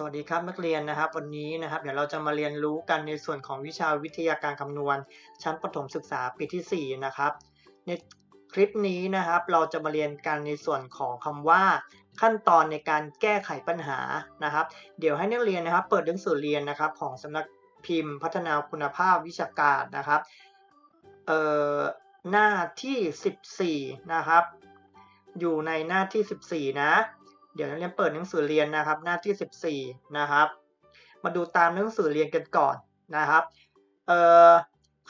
สวัสดีครับนักเรียนนะครับ วันนี้นะครับ เดี๋ยวเราจะมาเรียนรู้กันในส่วนของวิชาวิทยาการคำนวณ ชั้นประถมศึกษาปีที่ 4 นะครับ ในคลิปนี้นะครับ เราจะมาเรียนกันในส่วนของคำว่า ขั้นตอนในการแก้ไขปัญหานะครับ เดี๋ยวให้นักเรียนนะครับ เปิดหนังสือเรียนนะครับ ของสำนักพิมพ์ พัฒนาคุณภาพวิชาการนะครับเอ่อหน้าที่ 14 นะครับ อยู่ในหน้าที่ 14 นะ เดี๋ยวนักเรียนเปิดหนังสือเรียนนะครับ หน้าที่ 14 นะครับ มาดูตามหนังสือเรียนกันก่อนนะครับเอ่อ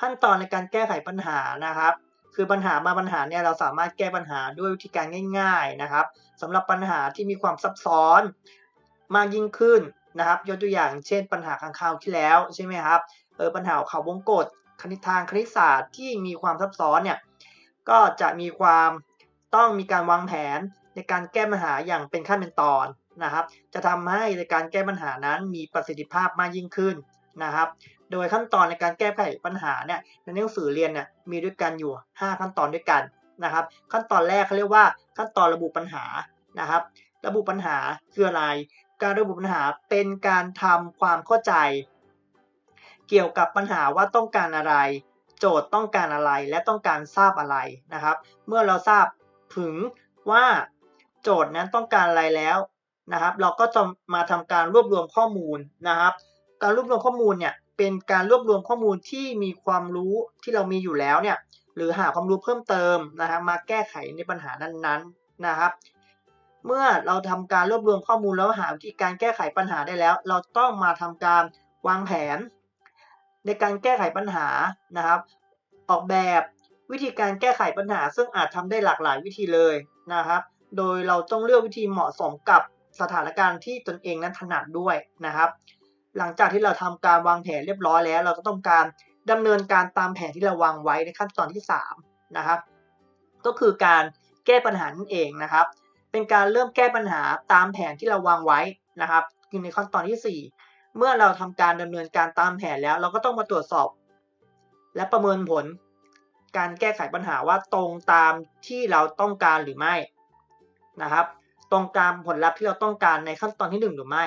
ขั้นตอนในการแก้ไขปัญหานะครับ คือปัญหามาปัญหาเนี่ยเราสามารถแก้ปัญหาด้วยวิธีการง่าย ๆนะครับสำหรับปัญหาที่มีความซับซ้อนมากยิ่งขึ้นนะครับยกตัวอย่างเช่น ปัญหาข้างคาวที่แล้วใช่ไหมครับเออปัญหาเขาวงกฏคณิตทางคณิตศาสตร์ที่มีความซับซ้อนเนี่ยก็จะมีความต้องมีการวางแผน ในการแก้ปัญหาอย่างเป็นขั้นเป็นตอนนะครับ จะทำให้ในการแก้ปัญหานั้นมีประสิทธิภาพมากยิ่งขึ้นนะครับ โดยขั้นตอนในการแก้ไขปัญหาเนี่ยในหนังสือเรียนเนี่ยมีด้วยกันอยู่ 5 ขั้นตอนด้วยกันนะครับ ขั้นตอนแรกเขาเรียกว่าขั้นตอนระบุปัญหานะครับ ระบุปัญหาคืออะไร การระบุปัญหาเป็นการทำความเข้าใจ เกี่ยวกับปัญหาว่าต้องการอะไร โจทย์ต้องการอะไรและต้องการทราบอะไรนะครับ เมื่อเราทราบถึงว่า โจทย์นั้นต้องการอะไรแล้วนะครับ เราก็จะมาทำการรวบรวมข้อมูลนะครับ การรวบรวมข้อมูลเนี่ยเป็นการรวบรวมข้อมูลที่มีความรู้ที่เรามีอยู่แล้วเนี่ยหรือหาความรู้เพิ่มเติมนะครับมาแก้ไขในปัญหานั้นๆนะครับ เมื่อเราทำการรวบรวมข้อมูลแล้วหาวิธีการแก้ไขปัญหาได้แล้ว เราต้องมาทำการวางแผน ในการแก้ไขปัญหานะครับ ออกแบบวิธีการแก้ไขปัญหา ซึ่งอาจทำได้หลากหลายวิธีเลยนะครับ โดยเราต้องเลือกวิธีเหมาะสมกับสถานการณ์ที่ตนเองนั้นถนัดด้วยนะครับ หลังจากที่เราทำการวางแผนเรียบร้อยแล้ว เราก็ต้องการดำเนินการตามแผนที่เราวางไว้ในขั้นตอนที่ 3 นะครับ ก็คือการแก้ปัญหานั่นเองนะครับ เป็นการเริ่มแก้ปัญหาตามแผนที่เราวางไว้นะครับคือในขั้นตอนที่ 4 เมื่อเราทำการดำเนินการตามแผนแล้ว เราก็ต้องมาตรวจสอบ และประเมินผล การแก้ไขปัญหาว่าตรงตามที่เราต้องการหรือไม่ นะครับ ตรงตามผลลัพธ์ที่เราต้องการในขั้นตอนที่ 1 หรือไม่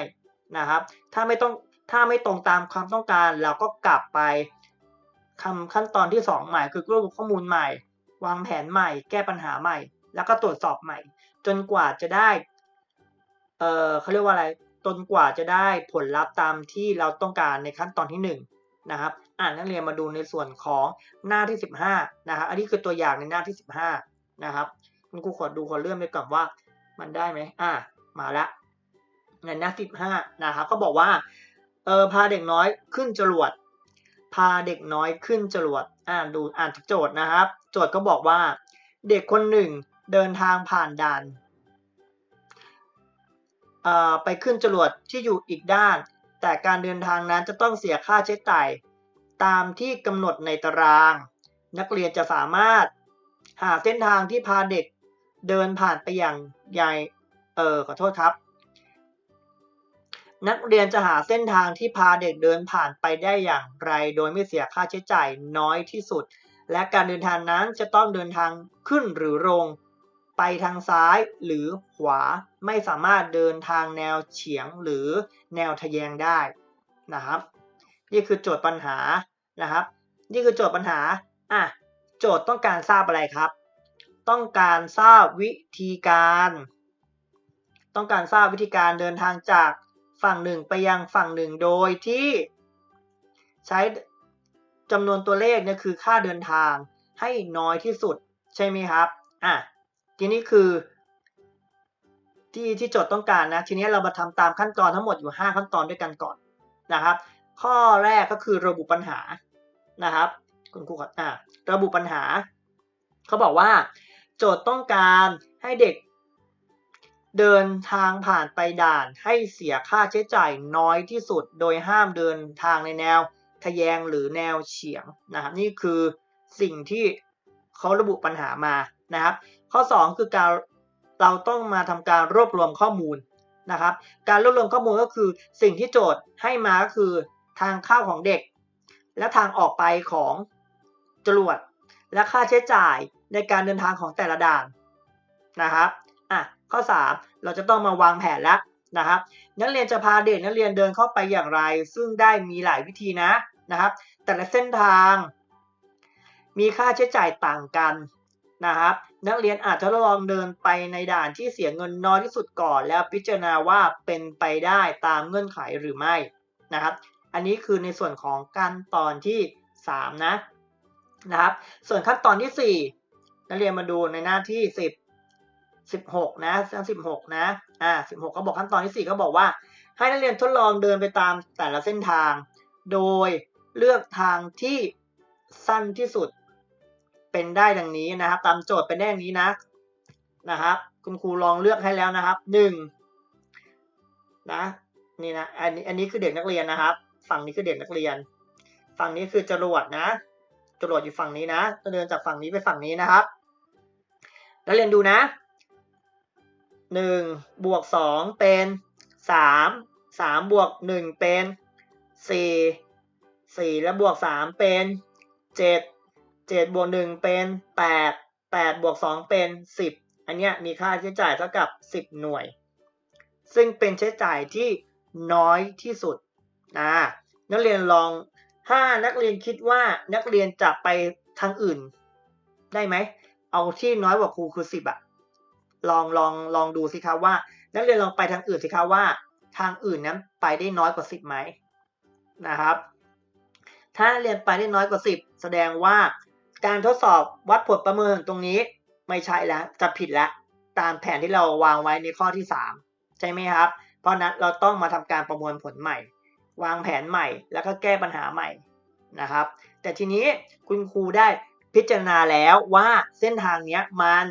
นะครับ ถ้าไม่ต้องถ้าไม่ตรงตามความต้องการเราก็กลับไปทำขั้นตอนที่ 2 ใหม่คือรวบรวมข้อมูลใหม่ วางแผนใหม่ แก้ปัญหาใหม่ แล้วก็ตรวจสอบใหม่ จนกว่าจะได้ เออเขาเรียกว่าอะไรจนกว่าจะได้ผลลัพธ์ตามที่เราต้องการในขั้นตอนที่ 1 นะครับ อ่านนักเรียนมาดูในส่วนของหน้าที่ 15 นะครับ อันนี้คือตัวอย่างในหน้าที่ 15 นะครับ คุณครูขอดูขอเลื่อนไปก่อนว่า มันได้ไหมอ่า มาละในหน้าที่15นะครับก็บอกว่าเออพาเด็กน้อยขึ้นจรวด พาเด็กน้อยขึ้นจรวด อ่านดูอ่านโจทย์นะครับ โจทย์ก็บอกว่า เด็กคนหนึ่งเดินทางผ่านด่านไปขึ้นจรวดที่อยู่อีกด้าน แต่การเดินทางนั้นจะต้องเสียค่าใช้จ่ายตามที่กำหนดในตาราง นักเรียนจะสามารถหาเส้นทางที่พาเด็ก เดินผ่านไปอย่างใหญ่เออขอโทษครับ นักเรียนจะหาเส้นทางที่พาเด็กเดินผ่านไปได้อย่างไร โดยไม่เสียค่าใช้จ่ายน้อยที่สุด และการเดินทางนั้นจะต้องเดินทางขึ้นหรือลง ไปทางซ้ายหรือขวาไม่สามารถเดินทางแนวเฉียงหรือแนวทะแยงได้นะครับ นี่คือโจทย์ปัญหานะครับ นี่คือโจทย์ปัญหาอะโจทย์ต้องการทราบอะไรครับ ต้องการทราบวิธีการ ต้องการทราบวิธีการเดินทางจากฝั่งหนึ่งไปยังฝั่งหนึ่งโดยที่ใช้จำนวนตัวเลขเนี่ยคือค่าเดินทางให้น้อยที่สุดใช่ไหมครับ อะ ทีนี้คือ ที่ที่โจทย์ต้องการนะ ทีนี้เรามาทำตามขั้นตอนทั้งหมดอยู่ 5 ขั้นตอนด้วยกันก่อนนะครับ ข้อแรกก็คือระบุปัญหานะครับ คุณครูขออ่าระบุปัญหา เขาบอกว่า โจทย์ต้องการให้เด็กเดินทางผ่านไปด่านให้เสียค่าใช้จ่ายน้อยที่สุด โดยห้ามเดินทางในแนวทะแยงหรือแนวเฉียงนะครับนี่คือสิ่งที่เขาระบุปัญหามานะครับ ข้อ 2 คือการเราต้องมาทำการรวบรวมข้อมูลนะครับ การรวบรวมข้อมูลก็คือสิ่งที่โจทย์ให้มาก็คือทางเข้าของเด็ก และทางออกไปของจรวดและค่าใช้จ่าย ในการเดินทางของแต่ละด่านนะครับอะข้อ 3 เราจะต้องมาวางแผนแล้วนะครับนักเรียนจะพาเด็กนักเรียนเดินเข้าไปอย่างไร ซึ่งได้มีหลายวิธีนะนะครับ แต่ละเส้นทาง มีค่าใช้จ่ายต่างกันนะครับ นักเรียนอาจจะลองเดินไปในด่านที่เสียเงินน้อยที่สุดก่อน แล้วพิจารณาว่าเป็นไปได้ตามเงื่อนไขหรือไม่นะครับ อันนี้คือในส่วนของขั้นตอนที่ 3 นะนะครับ ส่วนขั้นตอนที่ 4 นักเรียนมาดูในหน้าที่10 16นะหน้า16นะ อ่า16ก็บอกขั้นตอนที่4ก็บอกว่า ให้นักเรียนทดลองเดินไปตามแต่ละเส้นทาง โดยเลือกทางที่สั้นที่สุดเป็นได้ดังนี้นะครับ ตามโจทย์เป็นได้ดังนี้นะนะครับ คุณครูลองเลือกให้แล้วนะครับหนึ่งนะนี่นะอันนี้อันนี้คือเด็กนักเรียนนะครับ ฝั่งนี้คือเด็กนักเรียน ฝั่งนี้คือจรวดนะจรวดอยู่ฝั่งนี้นะจะเดินจากฝั่งนี้ไปฝั่งนี้นะครับ นักเรียนดูนะหนึ่งบวกสองเป็นสามสามบวกหนึ่งเป็นสี่สี่แล้วบวกสามเป็นเจ็ดเจ็ดบวกหนึ่งเป็นแปดแปดบวกสองเป็นสิบอันเนี้ยมีค่าใช้จ่ายเท่ากับสิบหน่วย ซึ่งเป็นใช้จ่ายที่น้อยที่สุดนะนักเรียนลองถ้านักเรียนคิดว่านักเรียนจะไปทางอื่น ได้ไหม เอาที่น้อยกว่าครูคือสิบอะลองลองลองดูสิครับว่า นักเรียนลองไปทางอื่นสิครับว่า ทางอื่นนั้นไปได้น้อยกว่าสิบไหมนะครับ ถ้านักเรียนไปได้น้อยกว่าสิบแสดงว่าการทดสอบวัดผลประเมินตรงนี้ไม่ใช่แล้วจะผิดแล้วตามแผนที่เราวางไว้ในข้อที่สามใช่ไหมครับ เพราะนั้นเราต้องมาทำการประมวลผลใหม่ วางแผนใหม่แล้วก็แก้ปัญหาใหม่นะครับ แต่ทีนี้คุณครูได้ พิจารณาแล้วว่าเส้นทางนี้มัน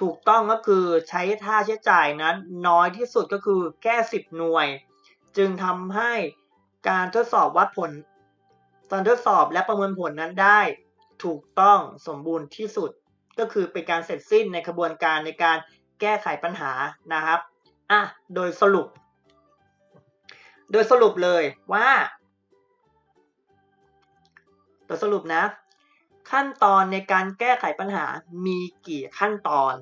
ถูกต้องก็คือใช้ค่าใช้จ่ายนั้นน้อยที่สุดก็คือแค่ 10 หน่วย จึงทำให้การทดสอบวัดผลการทดสอบและประเมินผลนั้นได้ถูกต้องสมบูรณ์ที่สุด ก็คือเป็นการเสร็จสิ้นในกระบวนการในการแก้ไขปัญหานะครับอะโดยสรุป โดยสรุปเลยว่า โดยสรุปนะ ขั้นตอนในการแก้ไขปัญหามีกี่ขั้นตอน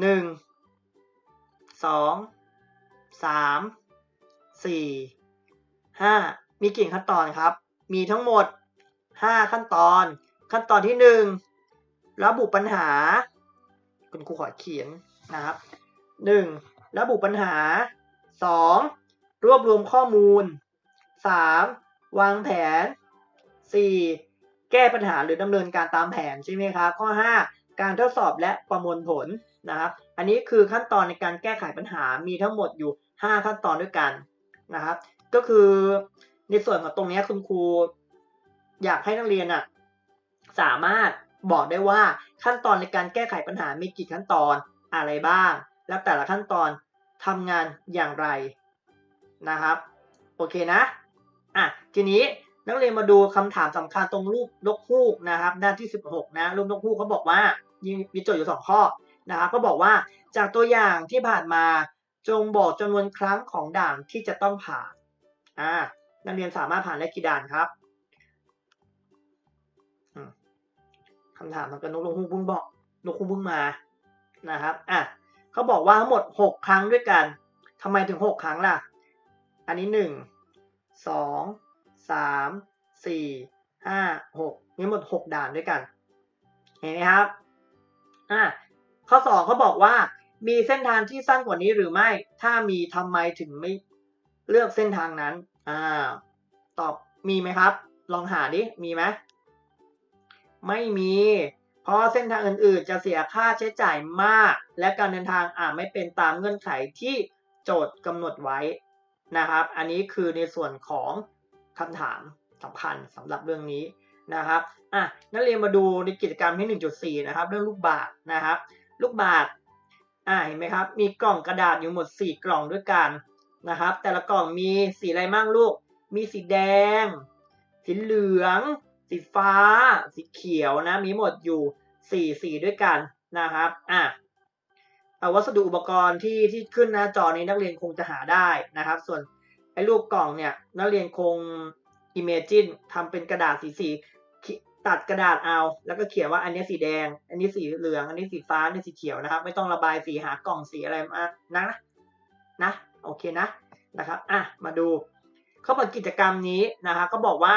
หนึ่งสองสามสี่ห้ามีกี่ขั้นตอนครับ มีทั้งหมดห้าขั้นตอน ขั้นตอนที่หนึ่งระบุปัญหา คุณครูขอเขียนนะครับหนึ่งระบุปัญหาสองรวบรวมข้อมูลสามวางแผน สี่แก้ปัญหาหรือดำเนินการตามแผนใช่ไหมครับ ข้อ 5 การทดสอบและประมวลผลนะครับ อันนี้คือขั้นตอนในการแก้ไขปัญหามีทั้งหมดอยู่ 5 ขั้นตอนด้วยกันนะครับ ก็คือในส่วนของตรงนี้คุณครูอยากให้นักเรียนอะสามารถบอกได้ว่าขั้นตอนในการแก้ไขปัญหามีกี่ขั้นตอนอะไรบ้าง และแต่ละขั้นตอนทำงานอย่างไรนะครับ โอเคนะอะทีนี้ นักเรียนมาดูคำถามสำคัญตรงรูปนกฮูกนะครับ หน้าที่ 16 นะรูปนกฮูกเขาบอกว่ามีโจทย์อยู่ 2 ข้อนะครับก็บอกว่าจากตัวอย่างที่ผ่านมาจงบอกจำนวนครั้งของด่านที่จะต้องผ่านอ่านักเรียนสามารถผ่านได้กี่ด่านครับคำถามมันก็นกฮูกเพิ่งบอกนกฮูกเพิ่งมานะครับอะเขาบอกว่าทั้งหมด 6 ครั้งด้วยกันทำไมถึง 6 ครั้งล่ะ อันนี้ 1 2 สามสี่ห้าหกมีหมดหกด่านด้วยกัน เห็นไหมครับอ่าข้อสองเขาบอกว่ามีเส้นทางที่สั้นกว่านี้หรือไม่ ถ้ามีทำไมถึงไม่เลือกเส้นทางนั้นอ่าตอบมีไหมครับ ลองหาดิ มีไหมไม่มี เพราะเส้นทางอื่นๆ จะเสียค่าใช้จ่ายมาก และการเดินทางอาจไม่เป็นตามเงื่อนไขที่โจทย์กำหนดไว้นะครับ อันนี้คือในส่วนของ คำถามสำคัญสำหรับเรื่องนี้นะครับอะนักเรียนมาดูในกิจกรรมที่ 1.4 นะครับ เรื่องลูกบาศก์นะครับ ลูกบาศก์อ่าเห็นไหมครับ มีกล่องกระดาษอยู่หมด 4 กล่องด้วยกันนะครับ แต่ละกล่องมีสีอะไรบ้างลูก มีสีแดง สีเหลือง สีฟ้า สีเขียวนะ มีหมดอยู่ 4 สีด้วยกันนะครับอะวัสดุอุปกรณ์ที่ที่ขึ้นหน้าจอนี้นักเรียนคงจะหาได้นะครับ ส่วน ไอ้รูปกล่องเนี่ยนักเรียนคง Imagine ทำเป็นกระดาษสีสีตัดกระดาษเอา แล้วก็เขียนว่าอันนี้สีแดง อันนี้สีเหลือง อันนี้สีฟ้า อันนี้สีเขียวนะครับ ไม่ต้องระบายสีหากล่องสีอะไรมานะ นะ โอเคนะ นะครับ อะ มาดู เขาบอกกิจกรรมนี้นะครับก็บอกว่า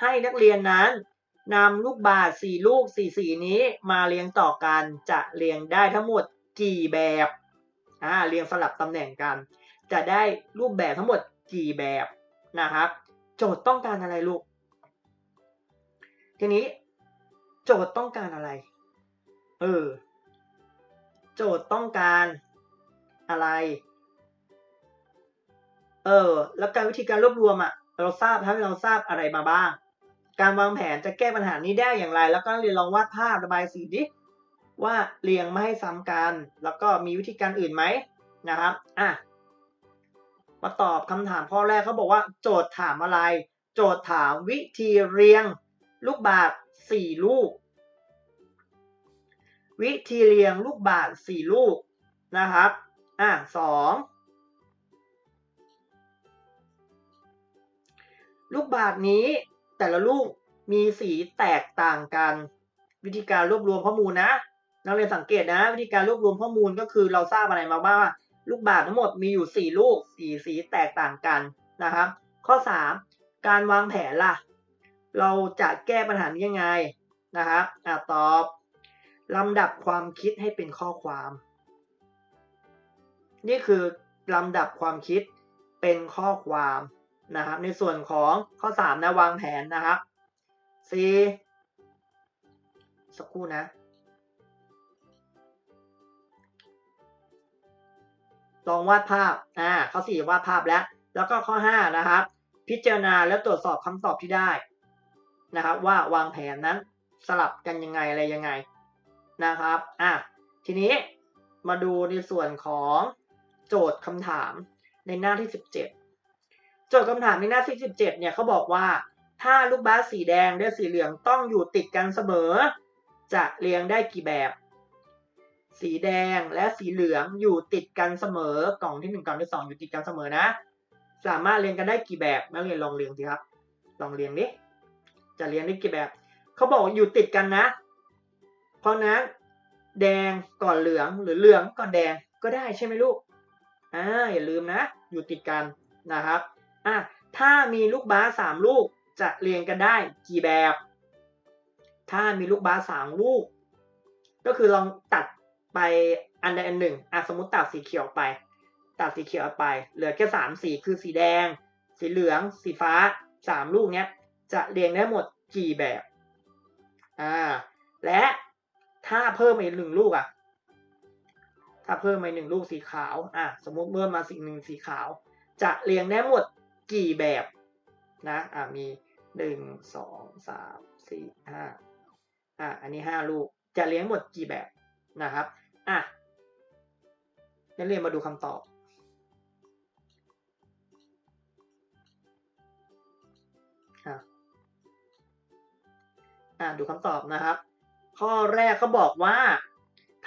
ให้นักเรียนนั้นนำลูกบาศก์สี่ลูกสี่สีนี้มาเรียงต่อกัน จะเรียงได้ทั้งหมดกี่แบบ อ่า เรียงสลับตำแหน่งกัน จะได้รูปแบบทั้งหมด กี่แบบนะครับ โจทย์ต้องการอะไรลูก ทีนี้ โจทย์ต้องการอะไร เออ โจทย์ต้องการอะไร เออ แล้วการวิธีการรวบรวมอะ เราทราบทั้เราทราบอะไรมาบ้าง การวางแผนจะแก้ปัญหานี้ได้อย่างไร แล้วก็เรียนลองวาดภาพระบายสีดิว่าเรียงไม่ให้ซ้ำกัน แล้วก็มีวิธีการอื่นไหมนะครับ อะ มาตอบคำถามข้อแรกเขาบอกว่าโจทย์ถามอะไร โจทย์ถามวิธีเรียง ลูกบาศก์สี่ลูก วิธีเรียงลูกบาศก์สี่ลูกนะครับอะสองลูกบาศก์นี้แต่ละลูกมีสีแตกต่างกัน วิธีการรวบรวมข้อมูลนะนักเรียนสังเกตนะ วิธีการรวบรวมข้อมูลก็คือเราทราบอะไรมาบ้างว่า ลูกบาศก์ทั้งหมดมีอยู่ 4 ลูกสีสีแตกต่างกันนะครับ ข้อ 3 การวางแผนล่ะ เราจะแก้ปัญหานี้ยังไงนะครับอะตอบลำดับความคิดให้เป็นข้อความ นี่คือลำดับความคิดเป็นข้อความนะครับ ในส่วนของข้อ 3 นะวางแผนนะครับ C สักครู่นะ ลองวาดภาพอ่าข้อ4วาดภาพแล้ว แล้วก็ข้อ 5 นะครับ พิจารณาและตรวจสอบคำตอบที่ได้นะครับ ว่าวางแผนนั้นสลับกันยังไงอะไรยังไงนะครับอะทีนี้มาดูในส่วนของโจทย์คำถามในหน้าที่ 17 โจทย์คำถามในหน้าที่ 17 เนี่ยเขาบอกว่า ถ้าลูกบาสสีแดงและสีเหลืองต้องอยู่ติดกันเสมอ จะเรียงได้กี่แบบ สีแดงและสีเหลืองอยู่ติดกันเสมอกล่องที่หนึ่งกล่องที่สองอยู่ติดกันเสมอนะ สามารถเรียงกันได้กี่แบบนักเรียนลองเรียงสิครับ ลองเรียงดิจะเรียงได้กี่แบบเขาบอกอยู่ติดกันนะ เพราะนั้นแดงก่อนเหลืองหรือเหลืองก่อนแดงก็ได้ใช่ไหมลูกอ่าอย่าลืมนะ อยู่ติดกันนะครับอะถ้ามีลูกบาสสามลูกจะเรียงกันได้กี่แบบ ถ้ามีลูกบาสสามลูก ก็คือลองตัด ไปอันใดอันหนึ่งอะสมมติตัดสีเขียวไป ตัดสีเขียวไป เหลือแค่สามสีคือสีแดง สีเหลือง สีฟ้าสามลูกเนี้ยจะเรียงได้หมดกี่แบบอ่าและถ้าเพิ่มอีกหนึ่งลูกอะถ้าเพิ่มมาหนึ่งลูกสีขาวอะสมมุติเพิ่มมาสีหนึ่งสีขาว จะเรียงได้หมดกี่แบบนะอะมีหนึ่งสองสามสี่ห้าอะอันนี้ห้าลูกจะเลี้ยงหมดกี่แบบ นะครับอะนักเรียนมาดูคำตอบ อะอะดูคำตอบนะครับ ข้อแรกเขาบอกว่า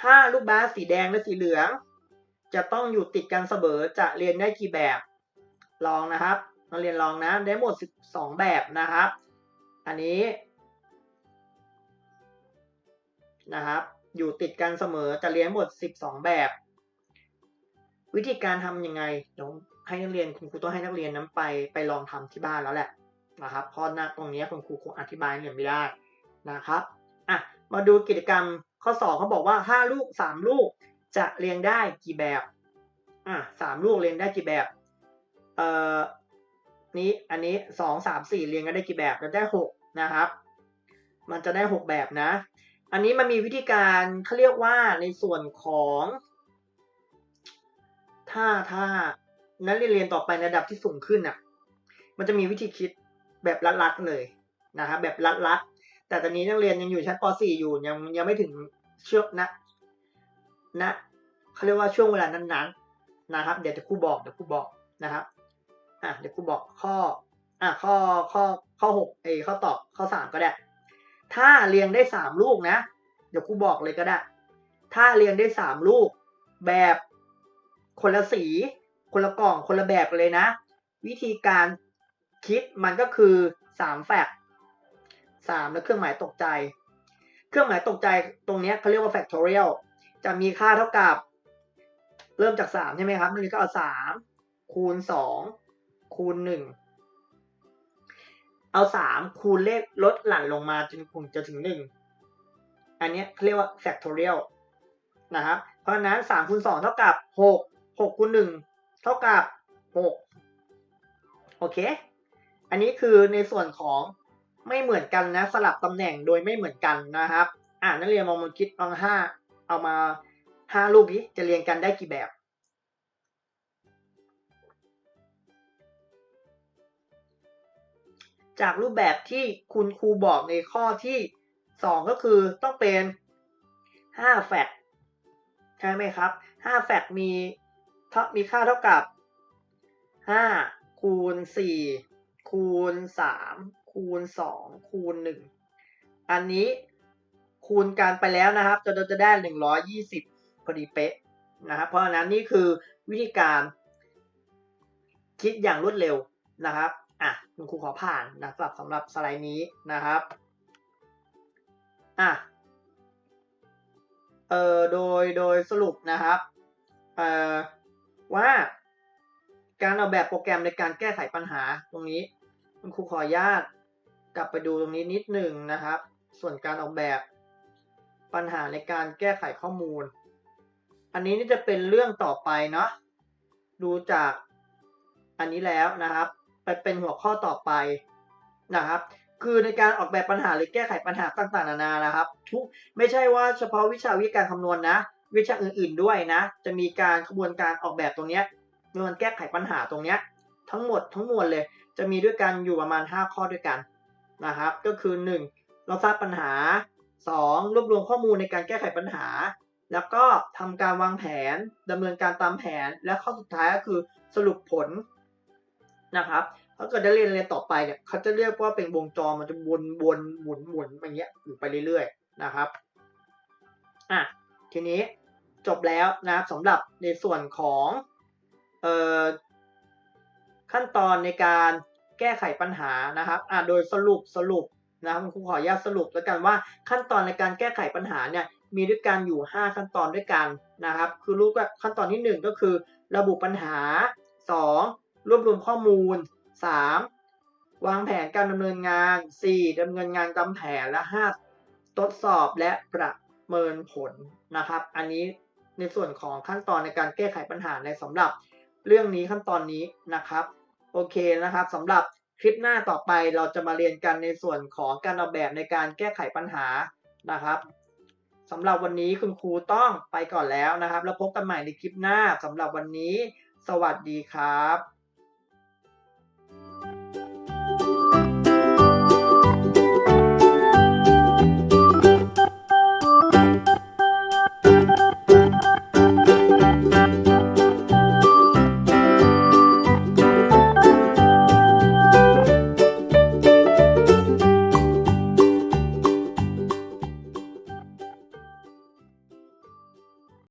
ถ้าลูกบาสสีแดงและสีเหลือง จะต้องอยู่ติดกันเสมอจะเรียนได้กี่แบบ ลองนะครับมาเรียนลองนะ ได้หมด 12 แบบนะครับ อันนี้นะครับ อยู่ติดกันเสมอจะเรียนหมด12 แบบ วิธีการทำยังไงเดี๋ยวให้นักเรียนคุณครูต้องให้นักเรียนนั้นไปไปลองทำที่บ้านแล้วแหละนะครับเพราะหน้าตรงนี้คุณครูคงอธิบายเรียนไม่ได้นะครับอะมาดูกิจกรรมข้อสอบเขาบอกว่าห้าลูกสามลูกจะเรียงได้กี่แบบอะสามลูกเรียงได้กี่แบบเอ่อนี้อันนี้สองสามสี่เรียงกันได้กี่แบบจะได้หกนะครับ มันจะได้หกแบบนะ อันนี้มันมีวิธีการเขาเรียกว่าในส่วนของถ้าถ้านักเรียนเรียนต่อไปในระดับที่สูงขึ้นอะ มันจะมีวิธีคิดแบบลัดๆเลยนะครับแบบลัดๆแต่ตอนนี้นักเรียนยังอยู่ชั้นป .4 อยู่ยังยังไม่ถึงช่วงนะนะเขาเรียกว่าช่วงเวลานั้นๆนะครับ เดี๋ยวจะครูบอกเดี๋ยวครูบอกนะครับอะเดี๋ยวครูบอกข้ออะข้อข้อข้อหกเอข้อตอบข้อสามก็ได้ ถ้าเรียงได้สามลูกนะ เดี๋ยวครูบอกเลยก็ได้ ถ้าเรียงได้สามลูก แบบคนละสี คนละกล่องคนละแบบเลยนะ วิธีการคิดมันก็คือสามแฟกสามแล้วเครื่องหมายตกใจ เครื่องหมายตกใจตรงนี้เขาเรียกว่า factorial จะมีค่าเท่ากับ เริ่มจากสามใช่ไหมครับนักเรียนก็เอาสามคูณสองคูณหนึ่ง เอาสามคูณเลขลดหลั่นลงมาจนถึงจะถึงหนึ่งอันนี้เรียกว่า factorial นะครับ เพราะฉะนั้นสามคูณสองเท่ากับหกหกคูณหนึ่งเท่ากับหกโอเค อันนี้คือในส่วนของไม่เหมือนกันนะสลับตำแหน่งโดยไม่เหมือนกันนะครับ อ่านักเรียนมองมาคิดลองห้าเอามาห้ารูปนี้จะเรียงกันได้กี่แบบ จากรูปแบบที่คุณครูบอกในข้อที่สองก็คือต้องเป็นห้าแฟกใช่ไหมครับห้าแฟกมีมีค่าเท่ากับห้าคูณสี่คูณสามคูณสองคูณหนึ่งอันนี้คูณกันไปแล้วนะครับจะจะได้หนึ่งร้อยยี่สิบพอดีเป๊ะนะครับ เพราะฉะนั้นนี่คือวิธีการคิดอย่างรวดเร็วนะครับ อะคุณครูขอผ่านนะครับสำหรับสไลด์นี้นะครับอะเอ่อโดยโดยสรุปนะครับเอ่อว่าการออกแบบโปรแกรมในการแก้ไขปัญหาตรงนี้ คุณครูขออนุญาตกลับไปดูตรงนี้นิดหนึ่งนะครับ ส่วนการออกแบบปัญหาในการแก้ไขข้อมูล อันนี้นี่จะเป็นเรื่องต่อไปเนาะดูจากอันนี้แล้วนะครับ ไปเป็นหัวข้อต่อไปนะครับ คือในการออกแบบปัญหาหรือแก้ไขปัญหาต่างๆนานานะครับ ทุกไม่ใช่ว่าเฉพาะวิชาวิการคำนวณนะ วิชาอื่นๆด้วยนะ จะมีการกระบวนการออกแบบตรงนี้ยในการแก้ไขปัญหาตรงนี้ทั้งหมดทั้งมวลเลย จะมีด้วยกันอยู่ประมาณ 5 ข้อด้วยกันนะครับ ก็คือ 1. เราทราบปัญหา 2. รวบรวมข้อมูลในการแก้ไขปัญหา แล้วก็ทำการวางแผนดำเนินการตามแผน และข้อสุดท้ายก็คือสรุปผลนะครับ ถ้าเกิดได้เรียนเรียนต่อไปเนี่ยเขาจะเรียกว่าเป็นวงจรมันจะวนวนหมุนหมุนอย่างเงี้ยอยู่ไปเรื่อยๆนะครับอะทีนี้จบแล้วนะครับสำหรับในส่วนของเอ่อขั้นตอนในการแก้ไขปัญหานะครับอะโดยสรุปสรุปนะครับครูขออนุญาตสรุปแล้วกันว่าขั้นตอนในการแก้ไขปัญหาเนี่ยมีด้วยกันอยู่ 5 ขั้นตอนด้วยกันนะครับ คือรู้ว่าขั้นตอนที่ 1 ก็คือ ระบุปัญหา 2. รวบรวมข้อมูล 3. วางแผนการดำเนินงาน 4. ดำเนินงานตามแผนและ 5. ทดสอบและประเมินผลนะครับ อันนี้ในส่วนของขั้นตอนในการแก้ไขปัญหาในสำหรับเรื่องนี้ขั้นตอนนี้นะครับ โอเคนะครับสำหรับคลิปหน้าต่อไปเราจะมาเรียนกันในส่วนของการออกแบบในการแก้ไขปัญหานะครับสำหรับวันนี้คุณครูต้องไปก่อนแล้วนะครับ แล้วพบกันใหม่ในคลิปหน้าสำหรับวันนี้ สวัสดีครับ